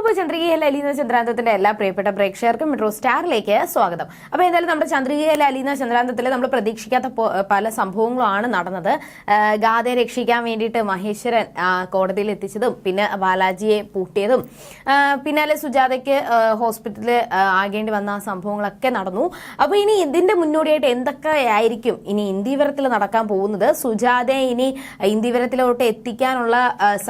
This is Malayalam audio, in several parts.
അപ്പോൾ ചന്ദ്രികയിലെ അലീന ചന്ദ്രാന്തത്തിന്റെ എല്ലാ പ്രിയപ്പെട്ട പ്രേക്ഷകർക്കും മെട്രോ സ്റ്റാറിലേക്ക് സ്വാഗതം. അപ്പോൾ എന്തായാലും നമ്മുടെ ചന്ദ്രികയിലെ അലീന ചന്ദ്രാന്തത്തിൽ നമ്മൾ പ്രതീക്ഷിക്കാത്ത പല സംഭവങ്ങളുമാണ് നടന്നത്. ഗാഥയെ രക്ഷിക്കാൻ വേണ്ടിയിട്ട് മഹേശ്വരൻ കോടതിയിൽ എത്തിച്ചതും പിന്നെ ബാലാജിയെ പൂട്ടിയതും പിന്നാലെ സുജാതയ്ക്ക് ഹോസ്പിറ്റലിൽ ആകേണ്ടി വന്ന സംഭവങ്ങളൊക്കെ നടന്നു. അപ്പോൾ ഇനി ഇതിന്റെ മുന്നോടിയായിട്ട് എന്തൊക്കെ ആയിരിക്കും ഇനി ഇന്ത്യവരത്തിൽ നടക്കാൻ പോകുന്നത്? സുജാതയെ ഇനി ഇന്ത്യവരത്തിലോട്ട് എത്തിക്കാനുള്ള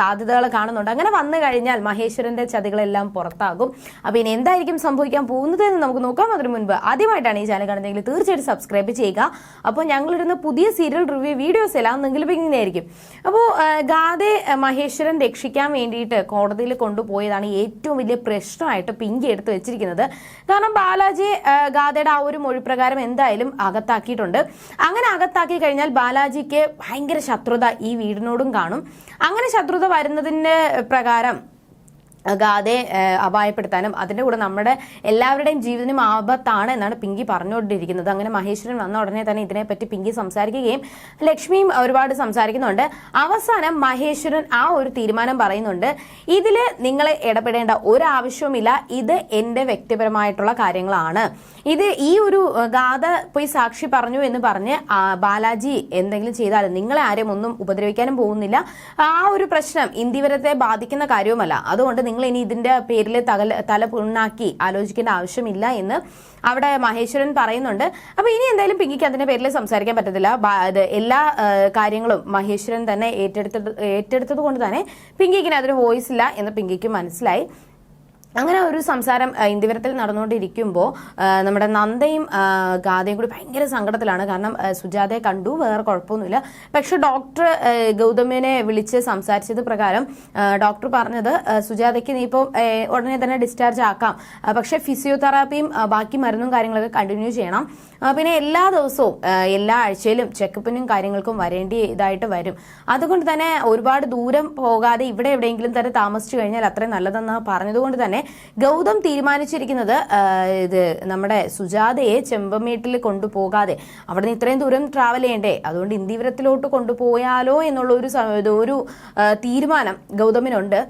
സാധ്യതകൾ കാണുന്നുണ്ട്. അങ്ങനെ വന്നു കഴിഞ്ഞാൽ മഹേശ്വരന്റെ ചതികളെല്ലാം പുറത്താകും. അപ്പൊ ഇനി എന്തായിരിക്കും സംഭവിക്കാൻ പോകുന്നത് എന്ന് നമുക്ക് നോക്കാം. അതിനു മുൻപ് ആദ്യമായിട്ടാണ് ഈ ചാനൽ കാണുന്നതെങ്കിൽ തീർച്ചയായിട്ടും സബ്സ്ക്രൈബ് ചെയ്യുക. അപ്പോൾ ഞങ്ങളിടുന്ന പുതിയ സീരിയൽ റിവ്യൂ വീഡിയോസ് എല്ലാം നിങ്ങൾക്ക് ഇങ്ങനെയായിരിക്കും. അപ്പോൾ ഗാദെ മഹേശ്വരൻ രക്ഷിക്കാൻ വേണ്ടിയിട്ട് കോടതിയിൽ കൊണ്ടുപോയതാണ് ഏറ്റവും വലിയ പ്രശ്നമായിട്ട് പിങ്കി എടുത്ത് വെച്ചിരിക്കുന്നത്. കാരണം ബാലാജി ഗാദയുടെ ആ ഒരു മൊഴി പ്രകാരം എന്തായാലും അകത്താക്കിയിട്ടുണ്ട്. അങ്ങനെ അകത്താക്കി കഴിഞ്ഞാൽ ബാലാജിക്ക് ഭയങ്കര ശത്രുത ഈ വീടിനോടും കാണും. അങ്ങനെ ശത്രുത വരുന്നതിന്റെ പ്രകാരം ഗാതെ അപായപ്പെടുത്താനും അതിന്റെ കൂടെ നമ്മുടെ എല്ലാവരുടെയും ജീവനും ആപത്താണ് എന്നാണ് പിങ്കി പറഞ്ഞുകൊണ്ടിരിക്കുന്നത്. അങ്ങനെ മഹേശ്വരൻ വന്ന ഉടനെ തന്നെ ഇതിനെപ്പറ്റി പിങ്കി സംസാരിക്കുകയും ലക്ഷ്മിയും ഒരുപാട് സംസാരിക്കുന്നുണ്ട്. അവസാനം മഹേശ്വരൻ ആ ഒരു തീരുമാനം പറയുന്നുണ്ട് ഇതിൽ നിങ്ങൾ ഇടപെടേണ്ട ഒരു ആവശ്യവുമില്ല. ഇത് എന്റെ വ്യക്തിപരമായിട്ടുള്ള കാര്യങ്ങളാണ്. ഇത് ഈ ഒരു ഗാഥ പോയി സാക്ഷി പറഞ്ഞു എന്ന് പറഞ്ഞ് ബാലാജി എന്തെങ്കിലും ചെയ്താൽ നിങ്ങളെ ആരും ഒന്നും ഉപദ്രവിക്കാനും പോകുന്നില്ല. ആ ഒരു പ്രശ്നം ഇന്ത്യവരത്തെ ബാധിക്കുന്ന കാര്യവുമല്ല. അതുകൊണ്ട് നിങ്ങൾ ഇനി ഇതിന്റെ പേരിൽ തകല തല പുണ്ണാക്കി ആലോചിക്കേണ്ട ആവശ്യമില്ല എന്ന് അവിടെ മഹേശ്വരൻ പറയുന്നുണ്ട്. അപ്പൊ ഇനി എന്തായാലും പിങ്കിക്ക് അതിന്റെ പേരിൽ സംസാരിക്കാൻ പറ്റത്തില്ല. എല്ലാ കാര്യങ്ങളും മഹേശ്വരൻ തന്നെ ഏറ്റെടുത്തത് ഏറ്റെടുത്തത് കൊണ്ട് തന്നെ പിങ്കിക്കിന് അതിന് വോയിസ് ഇല്ല എന്ന് പിങ്കിക്ക് മനസ്സിലായി. അങ്ങനെ ഒരു സംസാരം ഇന്ദിവരത്തിൽ നടന്നുകൊണ്ടിരിക്കുമ്പോൾ നമ്മുടെ നന്ദയും ഗാദയും കൂടി ഭയങ്കര സങ്കടത്തിലാണ്. കാരണം സുജാതയെ കണ്ടു വേറെ കുഴപ്പമൊന്നുമില്ല. പക്ഷെ ഡോക്ടർ ഗൗതമിനെ വിളിച്ച് സംസാരിച്ചത് പ്രകാരം ഡോക്ടർ പറഞ്ഞത് സുജാതയ്ക്ക് നീ ഇപ്പോൾ ഉടനെ തന്നെ ഡിസ്ചാർജ് ആക്കാം. പക്ഷെ ഫിസിയോതെറാപ്പിയും ബാക്കി മരുന്നും കാര്യങ്ങളൊക്കെ കണ്ടിന്യൂ ചെയ്യണം. പിന്നെ എല്ലാ ദിവസവും എല്ലാ ആഴ്ചയിലും ചെക്കപ്പിനും കാര്യങ്ങൾക്കും വരേണ്ടി ഇതായിട്ട് വരും. അതുകൊണ്ട് തന്നെ ഒരുപാട് ദൂരം പോകാതെ ഇവിടെ എവിടെയെങ്കിലും തന്നെ താമസിച്ചു കഴിഞ്ഞാൽ അത്രയും നല്ലതെന്ന് പറഞ്ഞതുകൊണ്ട് തന്നെ ഗൗതം തീരുമാനിച്ചിരിക്കുന്നത് ഇത് നമ്മുടെ സുജാതയെ ചെമ്പമേട്ടിൽ കൊണ്ടുപോകാതെ അവിടെ നിന്ന് ഇത്രയും ദൂരം ട്രാവൽ ചെയ്യണ്ടേ? അതുകൊണ്ട് ഇന്ദിവരത്തിലോട്ട് കൊണ്ടുപോയാലോ എന്നുള്ള ഒരു ഒരു തീരുമാനം ഗൗതമിനുണ്ട്.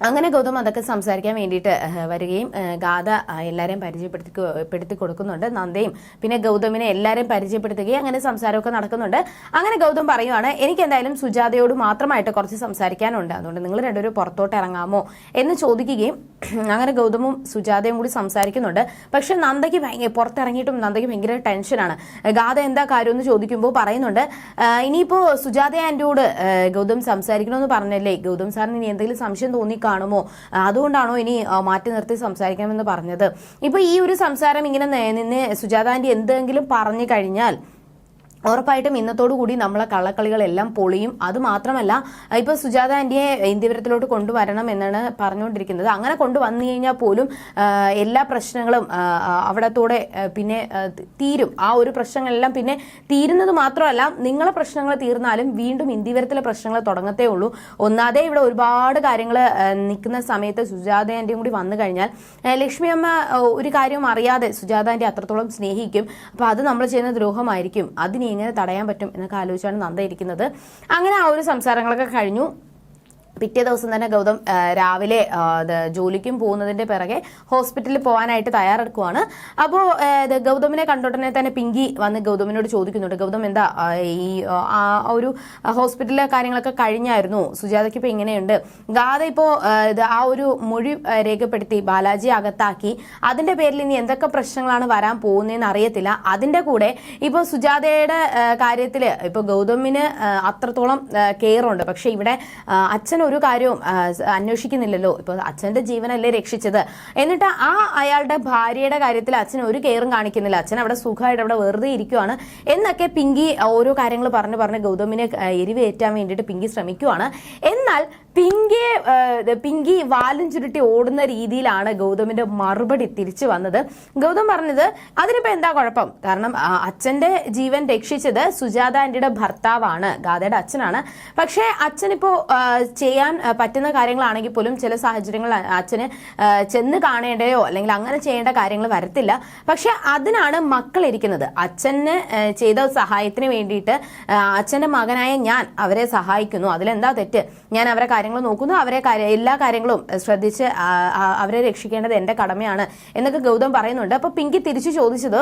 അങ്ങനെ ഗൗതം അതൊക്കെ സംസാരിക്കാൻ വേണ്ടിയിട്ട് വരികയും ഗാഥ എല്ലാവരെയും പരിചയപ്പെടുത്തി പെടുത്തി കൊടുക്കുന്നുണ്ട് നന്ദയും. പിന്നെ ഗൗതമിനെ എല്ലാവരെയും പരിചയപ്പെടുത്തുകയും അങ്ങനെ സംസാരമൊക്കെ നടക്കുന്നുണ്ട്. അങ്ങനെ ഗൗതം പറയുവാണ് എനിക്ക് എന്തായാലും സുജാതയോട് മാത്രമായിട്ട് കുറച്ച് സംസാരിക്കാനുണ്ട്. അതുകൊണ്ട് നിങ്ങൾ രണ്ടുപേരും പുറത്തോട്ട് ഇറങ്ങാമോ? എന്ന് ചോദിക്കുകയും അങ്ങനെ ഗൗതമും സുജാതയും കൂടി സംസാരിക്കുന്നുണ്ട്. പക്ഷെ നന്ദയ്ക്ക് ഭയങ്കര പുറത്തിറങ്ങിയിട്ടും നന്ദയ്ക്ക് ഭയങ്കര ടെൻഷനാണ്. ഗാഥ എന്താ കാര്യം എന്ന് ചോദിക്കുമ്പോൾ പറയുന്നുണ്ട് ഇനിയിപ്പോൾ ഇനിയിപ്പോ സുജാത ആന്റിയോട് ഗൗതം സംസാരിക്കണമെന്ന് പറഞ്ഞല്ലേ? ഗൗതം സാറിന് ഇനി എന്തെങ്കിലും സംശയം തോന്നി കാണുമോ? അതുകൊണ്ടാണോ ഇനി മാറ്റി നിർത്തി സംസാരിക്കണമെന്ന് പറഞ്ഞത്. ഇപ്പൊ ഈ ഒരു സംസാരം ഇങ്ങനെ നിന്ന് സുജാതാന്റെ എന്തെങ്കിലും പറഞ്ഞു കഴിഞ്ഞാൽ ഉറപ്പായിട്ടും ഇന്നത്തോടു കൂടി നമ്മളെ കള്ളക്കളികളെല്ലാം പൊളിയും. അത് മാത്രമല്ല ഇപ്പൊ സുജാത ആന്റിയെ ഇന്ത്യവരത്തിലോട്ട് കൊണ്ടുവരണം എന്നാണ് പറഞ്ഞുകൊണ്ടിരിക്കുന്നത്. അങ്ങനെ കൊണ്ടുവന്നു കഴിഞ്ഞാൽ പോലും എല്ലാ പ്രശ്നങ്ങളും അവിടത്തോടെ പിന്നെ തീരും. ആ ഒരു പ്രശ്നങ്ങളെല്ലാം പിന്നെ തീരുന്നത് മാത്രമല്ല നിങ്ങളെ പ്രശ്നങ്ങൾ തീർന്നാലും വീണ്ടും ഇന്ത്യവരത്തിലെ പ്രശ്നങ്ങൾ തുടങ്ങത്തേ ഉള്ളൂ. ഒന്നാതെ ഇവിടെ ഒരുപാട് കാര്യങ്ങൾ നിൽക്കുന്ന സമയത്ത് സുജാത ആന്റിയും കൂടി വന്നു കഴിഞ്ഞാൽ ലക്ഷ്മി അമ്മ ഒരു കാര്യവും അറിയാതെ സുജാത ആന്റി അത്രത്തോളം സ്നേഹിക്കും. അപ്പൊ അത് നമ്മൾ ചെയ്യുന്ന ദ്രോഹമായിരിക്കും. അതിനെ എങ്ങനെ തടയാൻ പറ്റും എന്നൊക്കെ ആലോചിച്ചാണ് നന്ദ ഇരിക്കുന്നത്. അങ്ങനെ ആ ഒരു സംസാരങ്ങളൊക്കെ കഴിഞ്ഞു. പിറ്റേ ദിവസം തന്നെ ഗൗതം രാവിലെ ജോലിക്കും പോകുന്നതിന്റെ പിറകെ ഹോസ്പിറ്റലിൽ പോകാനായിട്ട് തയ്യാറെടുക്കുവാണ്. അപ്പോൾ ഗൗതമിനെ കണ്ടോട്ടനെ തന്നെ പിങ്കി വന്ന് ഗൗതമിനോട് ചോദിക്കുന്നുണ്ട്. ഗൗതം എന്താ ഈ ആ, ഒരു ഹോസ്പിറ്റലിലെ കാര്യങ്ങളൊക്കെ കഴിഞ്ഞായിരുന്നു? സുജാതയ്ക്ക് ഇപ്പോൾ ഇങ്ങനെയുണ്ട്. ഗാഥ ഇപ്പോൾ ഇത് ആ ഒരു മൊഴി രേഖപ്പെടുത്തി ബാലാജി അകത്താക്കി. അതിന്റെ പേരിൽ ഇനി എന്തൊക്കെ പ്രശ്നങ്ങളാണ് വരാൻ പോകുന്നതെന്ന് അറിയത്തില്ല. അതിന്റെ കൂടെ ഇപ്പോൾ സുജാതയുടെ കാര്യത്തിൽ ഇപ്പോൾ ഗൗതമിന് അത്രത്തോളം കെയർ ഉണ്ട്. പക്ഷെ ഇവിടെ അച്ഛൻ ഒരു കാര്യവും ആ, സ- അന്വേഷിക്കുന്നില്ലല്ലോ. ഇപ്പോൾ അച്ഛന്റെ ജീവനല്ലേ രക്ഷിച്ചത്. എന്നിട്ട് ആ അയാളുടെ ഭാര്യയുടെ കാര്യത്തിൽ അച്ഛൻ ഒരു കെയറും കാണിക്കുന്നില്ല. അച്ഛൻ അവിടെ സുഖമായിട്ട് അവിടെ വെറുതെ ഇരിക്കുവാണ്. എന്നൊക്കെ പിങ്കി ഓരോ കാര്യങ്ങൾ പറഞ്ഞു പറഞ്ഞ് ഗൗതമിനെ എരിവേറ്റാൻ വേണ്ടിയിട്ട് പിങ്കി ശ്രമിക്കുവാണ്. എന്നാൽ ഇത് പിങ്കി വാലും ചുരുട്ടി ഓടുന്ന രീതിയിലാണ് ഗൗതമിന്റെ മറുപടി തിരിച്ചു വന്നത്. ഗൗതം പറഞ്ഞത് അതിനിപ്പോ എന്താ കുഴപ്പം? കാരണം അച്ഛന്റെ ജീവൻ രക്ഷിച്ചത് സുജാത ആന്റിയുടെ ഭർത്താവാണ് ഗാഥയുടെ അച്ഛനാണ്. പക്ഷേ അച്ഛനിപ്പോ ചെയ്യാൻ പറ്റുന്ന കാര്യങ്ങളാണെങ്കിൽ പോലും ചില സാഹചര്യങ്ങൾ അച്ഛന് ചെന്ന് കാണേണ്ടയോ അല്ലെങ്കിൽ അങ്ങനെ ചെയ്യേണ്ട കാര്യങ്ങൾ വരത്തില്ല. പക്ഷെ അതിനാണ് മക്കൾ ഇരിക്കുന്നത് അച്ഛന് ചെയ്ത സഹായത്തിന് വേണ്ടിയിട്ട് അച്ഛന്റെ മകനായ ഞാൻ അവരെ സഹായിക്കുന്നു. അതിലെന്താ തെറ്റ്? ഞാൻ അവരെ കാര്യങ്ങൾ നോക്കുന്നു. അവരെ എല്ലാ കാര്യങ്ങളും ശ്രദ്ധിച്ച് അവരെ രക്ഷിക്കേണ്ടത് എന്റെ കടമയാണ് എന്നൊക്കെ ഗൗതം പറയുന്നുണ്ട്. അപ്പൊ പിങ്കി തിരിച്ചു ചോദിച്ചത്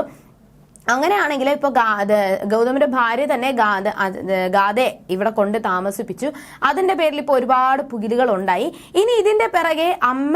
അങ്ങനെയാണെങ്കിൽ ഇപ്പൊ ഗൗതമന്റെ ഭാര്യ തന്നെ ഗാദ ഗാദെ ഇവിടെ കൊണ്ട് താമസിപ്പിച്ചു. അതിന്റെ പേരിൽ ഇപ്പൊ ഒരുപാട് പുകിലുകൾ ഉണ്ടായി. ഇനി ഇതിന്റെ പിറകെ അമ്മ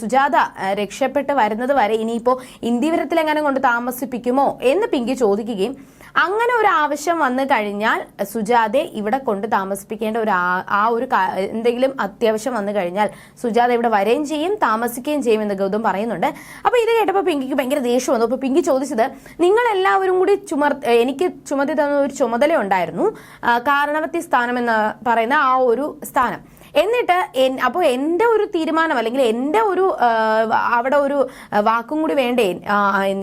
സുജാത രക്ഷപ്പെട്ട് വരുന്നത് വരെ ഇനിയിപ്പോ ഇന്ദിവരത്തിൽ എങ്ങനെ കൊണ്ട് താമസിപ്പിക്കുമോ എന്ന് പിങ്കി ചോദിക്കുകയും അങ്ങനെ ഒരു ആവശ്യം വന്നു കഴിഞ്ഞാൽ സുജാതെ ഇവിടെ കൊണ്ട് താമസിപ്പിക്കേണ്ട ഒരു ആ- ഒരു എന്തെങ്കിലും അത്യാവശ്യം വന്നു കഴിഞ്ഞാൽ സുജാത ഇവിടെ വരികയും ചെയ്യും താമസിക്കുകയും ചെയ്യും എന്ന് ഗൗതം പറയുന്നുണ്ട്. അപ്പൊ ഇത് കേട്ടപ്പോൾ പിങ്കിക്ക് ഭയങ്കര ദേഷ്യം വന്നു. അപ്പൊ പിങ്കി ചോദിച്ചത് നിങ്ങൾ എല്ലാവരും കൂടി ചുമർ എനിക്ക് ചുമതി തന്ന ഒരു ചുമതല ഉണ്ടായിരുന്നു. കാരണവത്തി സ്ഥാനം എന്ന് പറയുന്ന ആ ഒരു സ്ഥാനം. എന്നിട്ട് അപ്പോൾ എന്റെ ഒരു തീരുമാനം അല്ലെങ്കിൽ എന്റെ ഒരു അവിടെ ഒരു വാക്കും കൂടി വേണ്ടേ?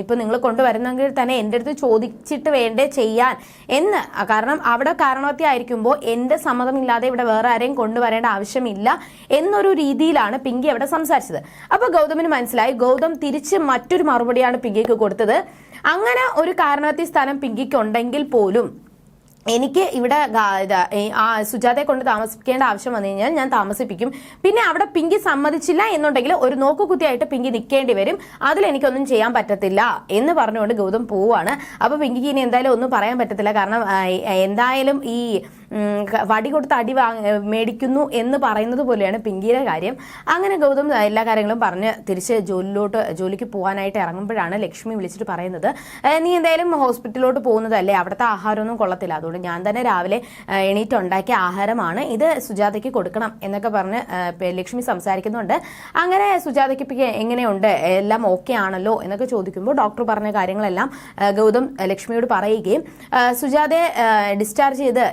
ഇപ്പം നിങ്ങൾ കൊണ്ടുവരുന്നെങ്കിൽ തന്നെ എന്റെ അടുത്ത് ചോദിച്ചിട്ട് വേണ്ടേ ചെയ്യാൻ. എന്ന് കാരണം അവിടെ കാരണവത്തി ആയിരിക്കുമ്പോൾ എന്റെ സമ്മതമില്ലാതെ ഇവിടെ വേറെ ആരെയും കൊണ്ടുവരേണ്ട ആവശ്യമില്ല എന്നൊരു രീതിയിലാണ് പിങ്കി അവിടെ സംസാരിച്ചത്. അപ്പോൾ ഗൗതമിന് മനസ്സിലായി ഗൗതം തിരിച്ച് മറ്റൊരു മറുപടിയാണ് പിങ്കിക്ക് കൊടുത്തത്. അങ്ങനെ ഒരു കാരണവത്തി സ്ഥാനം പിങ്കിക്ക് ഉണ്ടെങ്കിൽ പോലും എനിക്ക് ഇവിടെ സുജാതയെ കൊണ്ട് താമസിപ്പിക്കേണ്ട ആവശ്യം വന്നു കഴിഞ്ഞാൽ ഞാൻ താമസിപ്പിക്കും. പിന്നെ അവിടെ പിങ്കി സമ്മതിച്ചില്ല എന്നുണ്ടെങ്കിൽ ഒരു നോക്കുകുത്തിയായിട്ട് പിങ്കി നിൽക്കേണ്ടി വരും. അതിൽ എനിക്കൊന്നും ചെയ്യാൻ പറ്റത്തില്ല എന്ന് പറഞ്ഞുകൊണ്ട് ഗൗതം പോവാണ് അപ്പൊ പിങ്കിക്ക് ഇനി എന്തായാലും ഒന്നും പറയാൻ പറ്റത്തില്ല. കാരണം എന്തായാലും ഈ വടി കൊടുത്ത് അടി വാങ്ങ മേടിക്കുന്നു എന്ന് പറയുന്നത് പോലെയാണ് പിങ്കിയുടെ കാര്യം. അങ്ങനെ ഗൗതം എല്ലാ കാര്യങ്ങളും പറഞ്ഞ് തിരിച്ച് ജോലിയിലോട്ട് ജോലിക്ക് പോകാനായിട്ട് ഇറങ്ങുമ്പോഴാണ് ലക്ഷ്മി വിളിച്ചിട്ട് പറയുന്നത് നീ എന്തായാലും ഹോസ്പിറ്റലിലോട്ട് പോകുന്നതല്ലേ? അവിടുത്തെ ആഹാരമൊന്നും കൊള്ളത്തില്ല. അതുകൊണ്ട് ഞാൻ തന്നെ രാവിലെ എണീറ്റ് ഉണ്ടാക്കിയ ആഹാരമാണ്. ഇത് സുജാതയ്ക്ക് കൊടുക്കണം എന്നൊക്കെ പറഞ്ഞ് ലക്ഷ്മി സംസാരിക്കുന്നുണ്ട്. അങ്ങനെ സുജാതയ്ക്ക് എങ്ങനെയുണ്ട്? എല്ലാം ഓക്കെ ആണല്ലോ എന്നൊക്കെ ചോദിക്കുമ്പോൾ ഡോക്ടർ പറഞ്ഞ കാര്യങ്ങളെല്ലാം ഗൗതം ലക്ഷ്മിയോട് പറയുകയും സുജാതയെ ഡിസ്ചാർജ് ചെയ്ത്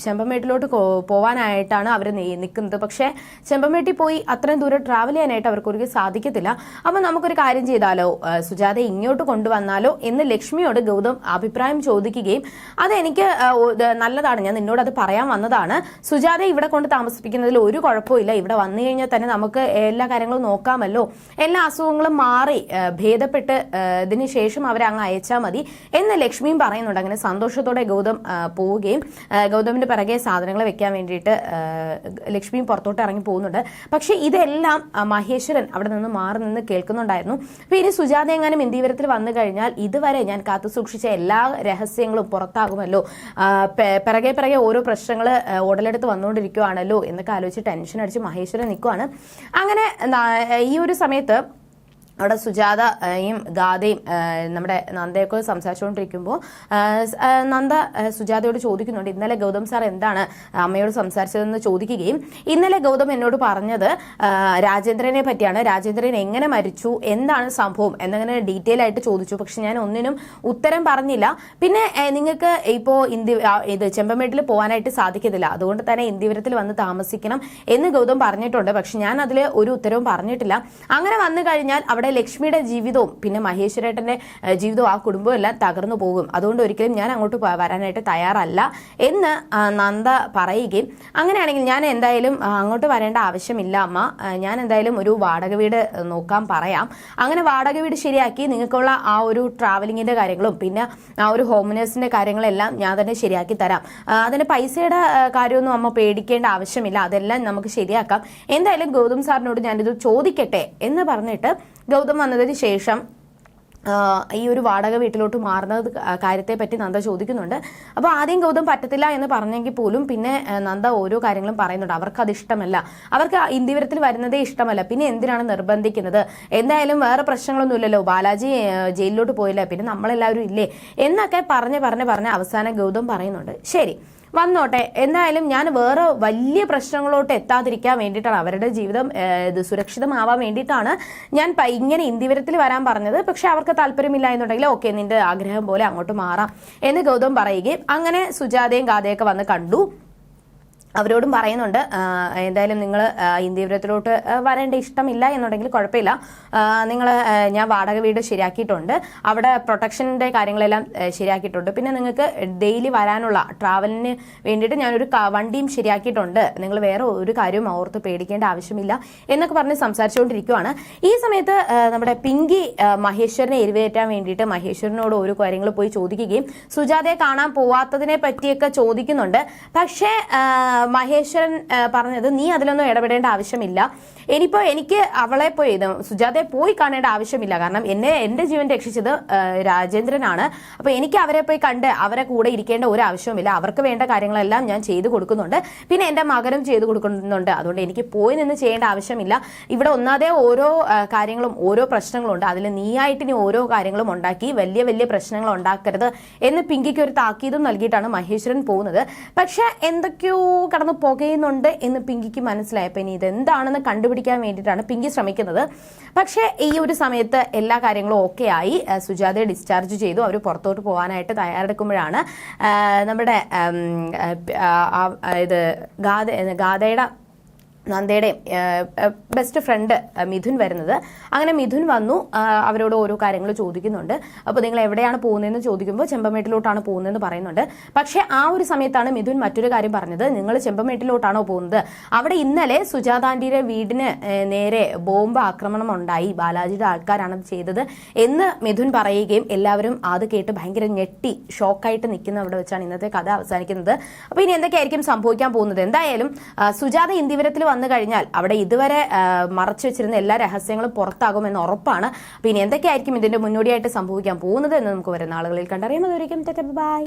ചെമ്പമേട്ടിലോട്ട് പോകാനായിട്ടാണ് അവർ നിൽക്കുന്നത് പക്ഷേ ചെമ്പമേട്ടിൽ പോയി അത്രയും ദൂരം ട്രാവൽ ചെയ്യാനായിട്ട് അവർക്ക് ഒരിക്കലും സാധിക്കത്തില്ല. അപ്പം നമുക്കൊരു കാര്യം ചെയ്താലോ? സുജാത ഇങ്ങോട്ട് കൊണ്ടുവന്നാലോ എന്ന് ലക്ഷ്മിയോട് ഗൗതം അഭിപ്രായം ചോദിക്കുകയും അത് എനിക്ക് ആ, ഒ- ഇത് നല്ലതാണ്. ഞാൻ നിന്നോട് അത് പറയാൻ വന്നതാണ്. സുജാത ഇവിടെ കൊണ്ട് താമസിപ്പിക്കുന്നതിൽ ഒരു കുഴപ്പമില്ല. ഇവിടെ വന്നു കഴിഞ്ഞാൽ തന്നെ നമുക്ക് എല്ലാ കാര്യങ്ങളും നോക്കാമല്ലോ. എല്ലാ അസുഖങ്ങളും മാറി ഭേദപ്പെട്ട് ഇതിന് ശേഷം അവരെ അങ്ങ് അയച്ചാൽ മതി എന്ന് ലക്ഷ്മിയും പറയുന്നുണ്ട്. അങ്ങനെ സന്തോഷത്തോടെ ഗൗതം പോവുകയും ആ, ഗൗതമിന്റെ പിറകെ സാധനങ്ങൾ വെക്കാൻ വേണ്ടിയിട്ട് ലക്ഷ്മിയും പുറത്തോട്ട് ഇറങ്ങി പോകുന്നുണ്ട്. പക്ഷേ ഇതെല്ലാം മഹേശ്വരൻ അവിടെ നിന്ന് മാറി നിന്ന് കേൾക്കുന്നുണ്ടായിരുന്നു. അപ്പൊ ഇനി സുജാത എങ്ങാനും ഇന്ത്യവരത്തിൽ വന്നു കഴിഞ്ഞാൽ ഇതുവരെ ഞാൻ കാത്തു സൂക്ഷിച്ച എല്ലാ രഹസ്യങ്ങളും പുറത്താകുമല്ലോ. പിറകെ പിറകെ ഓരോ പ്രശ്നങ്ങൾ ഉടലെടുത്ത് വന്നുകൊണ്ടിരിക്കുവാണല്ലോ എന്നൊക്കെ ആലോചിച്ച് ടെൻഷൻ അടിച്ച് മഹേശ്വരൻ നിൽക്കുവാണ്. അങ്ങനെ ഈ ഒരു സമയത്ത് അവിടെ സുജാതയും ദാദയും നമ്മുടെ നന്ദയൊക്കെ സംസാരിച്ചുകൊണ്ടിരിക്കുമ്പോൾ നന്ദ സുജാതയോട് ചോദിക്കുന്നുണ്ട് ഇന്നലെ ഗൗതം സാർ എന്താണ് അമ്മയോട് സംസാരിച്ചതെന്ന് ചോദിക്കുകയും ഇന്നലെ ഗൗതം എന്നോട് പറഞ്ഞത് രാജേന്ദ്രനെ പറ്റിയാണ് രാജേന്ദ്രൻ എങ്ങനെ മരിച്ചു എന്താണ് സംഭവം? എന്നങ്ങനെ ഡീറ്റെയിൽ ആയിട്ട് ചോദിച്ചു. പക്ഷെ ഞാൻ ഒന്നിനും ഉത്തരം പറഞ്ഞില്ല. പിന്നെ നിങ്ങൾക്ക് ഇപ്പോൾ ഇന്ത്യ ഇത് ചെമ്പമേട്ടിൽ പോകാനായിട്ട് സാധിക്കത്തില്ല. അതുകൊണ്ട് തന്നെ ഇന്ത്യവരത്തിൽ വന്ന് താമസിക്കണം എന്ന് ഗൗതം പറഞ്ഞിട്ടുണ്ട്. പക്ഷെ ഞാൻ അതിൽ ഒരു ഉത്തരവും പറഞ്ഞിട്ടില്ല. അങ്ങനെ വന്നു കഴിഞ്ഞാൽ ലക്ഷ്മിയുടെ ജീവിതവും പിന്നെ മഹേശ്വരേട്ടന്റെ ജീവിതവും ആ കുടുംബവും എല്ലാം തകർന്നു പോകും. അതുകൊണ്ട് ഒരിക്കലും ഞാൻ അങ്ങോട്ട് വരാനായിട്ട് തയ്യാറല്ല എന്ന് നന്ദ പറയുകയും അങ്ങനെയാണെങ്കിൽ ഞാൻ എന്തായാലും അങ്ങോട്ട് വരേണ്ട ആവശ്യമില്ല അമ്മ. ഞാൻ എന്തായാലും ഒരു വാടക വീട് നോക്കാൻ പറയാം. അങ്ങനെ വാടക വീട് ശരിയാക്കി നിങ്ങൾക്കുള്ള ആ ഒരു ട്രാവലിങ്ങിന്റെ കാര്യങ്ങളും പിന്നെ ആ ഒരു ഹോം നേഴ്സിന്റെ കാര്യങ്ങളെല്ലാം ഞാൻ തന്നെ ശരിയാക്കി തരാം. അതിന്റെ പൈസയുടെ കാര്യമൊന്നും അമ്മ പേടിക്കേണ്ട ആവശ്യമില്ല. അതെല്ലാം നമുക്ക് ശരിയാക്കാം. എന്തായാലും ഗൗതം സാറിനോട് ഞാനിത് ചോദിക്കട്ടെ എന്ന് പറഞ്ഞിട്ട് ഗൗതം വന്നതിന് ശേഷം ഈ ഒരു വാടക വീട്ടിലോട്ട് മാറുന്ന കാര്യത്തെ പറ്റി നന്ദ ചോദിക്കുന്നുണ്ട്. അപ്പോൾ ആദ്യം ഗൗതം പറ്റത്തില്ല എന്ന് പറഞ്ഞെങ്കിൽ പോലും പിന്നെ നന്ദ ഓരോ കാര്യങ്ങളും പറയുന്നുണ്ട്. അവർക്ക് അത് ഇഷ്ടമല്ല അവർക്ക് ഇന്ത്യവരത്തിൽ വരുന്നതേ ഇഷ്ടമല്ല. പിന്നെ എന്തിനാണ് നിർബന്ധിക്കുന്നത്? എന്തായാലും വേറെ പ്രശ്നങ്ങളൊന്നുമില്ലല്ലോ. ബാലാജി ജയിലിലോട്ട് പോയില്ല? പിന്നെ നമ്മളെല്ലാവരും ഇല്ലേ? എന്നൊക്കെ പറഞ്ഞ് പറഞ്ഞ് പറഞ്ഞ് അവസാനം ഗൗതം പറയുന്നുണ്ട്. ശരി. വന്നോട്ടെ. എന്തായാലും ഞാൻ വേറെ വലിയ പ്രശ്നങ്ങളോട്ട് എത്താതിരിക്കാൻ വേണ്ടിയിട്ടാണ് അവരുടെ ജീവിതം ഇത് സുരക്ഷിതമാവാൻ വേണ്ടിയിട്ടാണ് ഞാൻ ഇങ്ങനെ ഇന്ദിവരത്തിൽ വരാൻ പറഞ്ഞത്. പക്ഷെ അവർക്ക് താല്പര്യമില്ല എന്നുണ്ടെങ്കിൽ ഓക്കെ നിന്റെ ആഗ്രഹം പോലെ അങ്ങോട്ട് മാറാം എന്ന് ഗൗതം പറയുകയും അങ്ങനെ സുജാതയും ഗാഥയൊക്കെ വന്ന് കണ്ടു. അവരോടും പറയുന്നുണ്ട് എന്തായാലും നിങ്ങൾ ഇന്ത്യപുരത്തിലോട്ട് വരേണ്ട ഇഷ്ടമില്ല എന്നുണ്ടെങ്കിൽ കുഴപ്പമില്ല. നിങ്ങൾ ഞാൻ വാടക വീട് ശരിയാക്കിയിട്ടുണ്ട്. അവിടെ പ്രൊട്ടക്ഷന്റെ കാര്യങ്ങളെല്ലാം ശരിയാക്കിയിട്ടുണ്ട്. പിന്നെ നിങ്ങൾക്ക് ഡെയിലി വരാനുള്ള ട്രാവലിന് വേണ്ടിയിട്ട് ഞാനൊരു വണ്ടിയും ശരിയാക്കിയിട്ടുണ്ട്. നിങ്ങൾ വേറെ ഒരു കാര്യവും ഓർത്ത് പേടിക്കേണ്ട ആവശ്യമില്ല എന്നൊക്കെ പറഞ്ഞ് സംസാരിച്ചുകൊണ്ടിരിക്കുവാണ്. ഈ സമയത്ത് നമ്മുടെ പിങ്കി മഹേശ്വരനെ എരിവേറ്റാൻ വേണ്ടിയിട്ട് മഹേശ്വരനോട് ഓരോ കാര്യങ്ങൾ പോയി ചോദിക്കുകയും സുജാതയെ കാണാൻ പോവാത്തതിനെ പറ്റിയൊക്കെ ചോദിക്കുന്നുണ്ട്. പക്ഷേ മഹേശ്വരൻ പറഞ്ഞത് നീ അതിലൊന്നും ഇടപെടേണ്ട ആവശ്യമില്ല. ഇനിയിപ്പോ എനിക്ക് അവളെ പോയി സുജാതയെ പോയി കാണേണ്ട ആവശ്യമില്ല. കാരണം എന്നെ എന്റെ ജീവൻ രക്ഷിച്ചത് രാജേന്ദ്രനാണ്. അപ്പൊ എനിക്ക് അവരെ പോയി കണ്ട് അവരെ കൂടെ ഇരിക്കേണ്ട ഒരു ആവശ്യവുമില്ല. അവർക്ക് വേണ്ട കാര്യങ്ങളെല്ലാം ഞാൻ ചെയ്തു കൊടുക്കുന്നുണ്ട്. പിന്നെ എന്റെ മകനും ചെയ്തു കൊടുക്കുന്നുണ്ട്. അതുകൊണ്ട് എനിക്ക് പോയി നിന്ന് ചെയ്യേണ്ട ആവശ്യമില്ല. ഇവിടെ ഒന്നാതെ ഓരോ കാര്യങ്ങളും ഓരോ പ്രശ്നങ്ങളുണ്ട്. അതിൽ നീയായിട്ട് ഇനി ഓരോ കാര്യങ്ങളും ഉണ്ടാക്കി വലിയ വലിയ പ്രശ്നങ്ങൾ ഉണ്ടാക്കരുത് എന്ന് പിങ്കിക്ക് ഒരു താക്കീതും നൽകിയിട്ടാണ് മഹേശ്വരൻ പോകുന്നത്. പക്ഷെ എന്തൊക്കെയോ കടന്ന് പുകയുന്നുണ്ട് എന്ന് പിങ്കിക്ക് മനസ്സിലായപ്പോൾ ഇനി ഇത് എന്താണെന്ന് കണ്ടുപിടിക്കാൻ വേണ്ടിയിട്ടാണ് പിങ്കി ശ്രമിക്കുന്നത്. പക്ഷേ ഈ ഒരു സമയത്ത് എല്ലാ കാര്യങ്ങളും ഓക്കെ ആയി. സുജാതയെ ഡിസ്ചാർജ് ചെയ്തു. അവർ പുറത്തോട്ട് പോകാനായിട്ട് തയ്യാറെടുക്കുമ്പോഴാണ് നമ്മുടെ ഇത് ഗാഥ ഗാഥയുടെ നന്ദയുടെയും ബെസ്റ്റ് ഫ്രണ്ട് മിഥുൻ വരുന്നത്. അങ്ങനെ മിഥുൻ വന്നു അവരോട് ഓരോ കാര്യങ്ങൾ ചോദിക്കുന്നുണ്ട്. അപ്പോൾ നിങ്ങൾ എവിടെയാണ് പോകുന്നതെന്ന് ചോദിക്കുമ്പോൾ ചെമ്പമേട്ടിലോട്ടാണ് പോകുന്നതെന്ന് പറയുന്നുണ്ട്. പക്ഷേ ആ ഒരു സമയത്താണ് മിഥുൻ മറ്റൊരു കാര്യം പറഞ്ഞത്. നിങ്ങൾ ചെമ്പമേട്ടിലോട്ടാണോ പോകുന്നത്? അവിടെ ഇന്നലെ സുജാതാന്റിയുടെ വീടിന് നേരെ ബോംബ് ആക്രമണം ഉണ്ടായി. ബാലാജിയുടെ ആൾക്കാരാണ് ചെയ്തത് എന്ന് മിഥുൻ പറയുകയും എല്ലാവരും അത് കേട്ട് ഭയങ്കര ഞെട്ടി ഷോക്കായിട്ട് നിൽക്കുന്ന അവിടെ വെച്ചാണ് ഇന്നത്തെ കഥ അവസാനിക്കുന്നത്. അപ്പോൾ ഇനി എന്തൊക്കെയായിരിക്കും സംഭവിക്കാൻ പോകുന്നത്? എന്തായാലും സുജാത ഇന്ദിവരത്തിൽ വന്നു കഴിഞ്ഞാൽ അവിടെ ഇതുവരെ മറച്ചു വെച്ചിരുന്ന എല്ലാ രഹസ്യങ്ങളും പുറത്താകുമെന്ന് ഉറപ്പാണ്. ഇനി എന്തൊക്കെയായിരിക്കും ഇതിന്റെ മുന്നോടിയായിട്ട് സംഭവിക്കാൻ പോകുന്നത് എന്ന് നമുക്ക് വരുന്ന ആളുകളിൽ കണ്ടറിയാം. അതുവരെയും ബൈ.